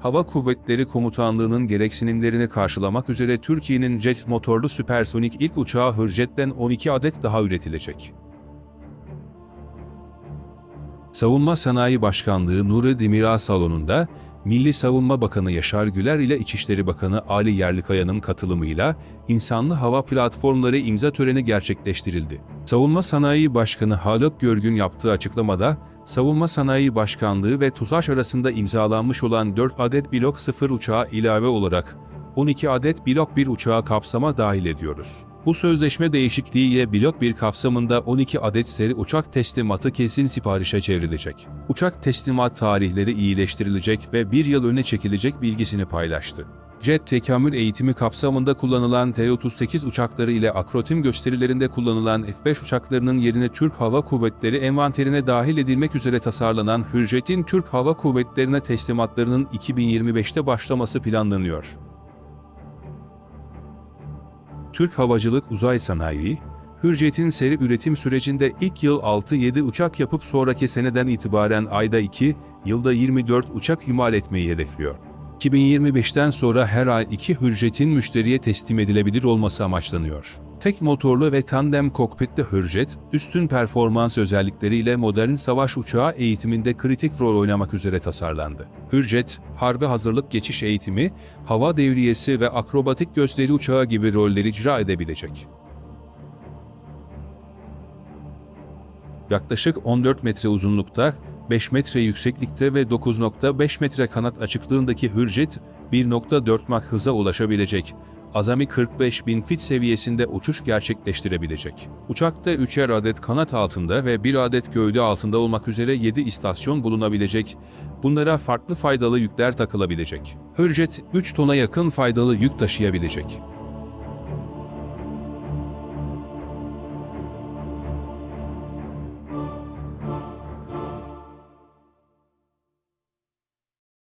Hava Kuvvetleri Komutanlığı'nın gereksinimlerini karşılamak üzere Türkiye'nin jet motorlu süpersonik ilk uçağı Hürjet'ten 12 adet daha üretilecek. Savunma Sanayi Başkanlığı Nuri Demirağ salonunda Milli Savunma Bakanı Yaşar Güler ile İçişleri Bakanı Ali Yerlikaya'nın katılımıyla insanlı hava platformları imza töreni gerçekleştirildi. Savunma Sanayi Başkanı Haluk Görgün yaptığı açıklamada, Savunma Sanayi Başkanlığı ve TUSAŞ arasında imzalanmış olan 4 adet Blok 0 uçağı ilave olarak 12 adet Blok 1 uçağı kapsama dahil ediyoruz. Bu sözleşme değişikliğiyle Blok 1 kapsamında 12 adet seri uçak teslimatı kesin siparişe çevrilecek. Uçak teslimat tarihleri iyileştirilecek ve bir yıl öne çekilecek bilgisini paylaştı. Jet tekamül eğitimi kapsamında kullanılan T-38 uçakları ile akrotim gösterilerinde kullanılan F-5 uçaklarının yerine Türk Hava Kuvvetleri envanterine dahil edilmek üzere tasarlanan Hürjet'in Türk Hava Kuvvetleri'ne teslimatlarının 2025'te başlaması planlanıyor. Türk Havacılık Uzay Sanayi, Hürjet'in seri üretim sürecinde ilk yıl 6-7 uçak yapıp sonraki seneden itibaren ayda 2, yılda 24 uçak imal etmeyi hedefliyor. 2025'ten sonra her ay iki Hürjet'in müşteriye teslim edilebilir olması amaçlanıyor. Tek motorlu ve tandem kokpitli Hürjet, üstün performans özellikleriyle modern savaş uçağı eğitiminde kritik rol oynamak üzere tasarlandı. Hürjet, harbe hazırlık geçiş eğitimi, hava devriyesi ve akrobatik gösteri uçağı gibi rolleri icra edebilecek. Yaklaşık 14 metre uzunlukta, 5 metre yükseklikte ve 9.5 metre kanat açıklığındaki Hürjet, 1.4 Mach hıza ulaşabilecek, azami 45 bin fit seviyesinde uçuş gerçekleştirebilecek. Uçakta 3'er adet kanat altında ve 1 adet gövde altında olmak üzere 7 istasyon bulunabilecek, bunlara farklı faydalı yükler takılabilecek. Hürjet, 3 tona yakın faydalı yük taşıyabilecek.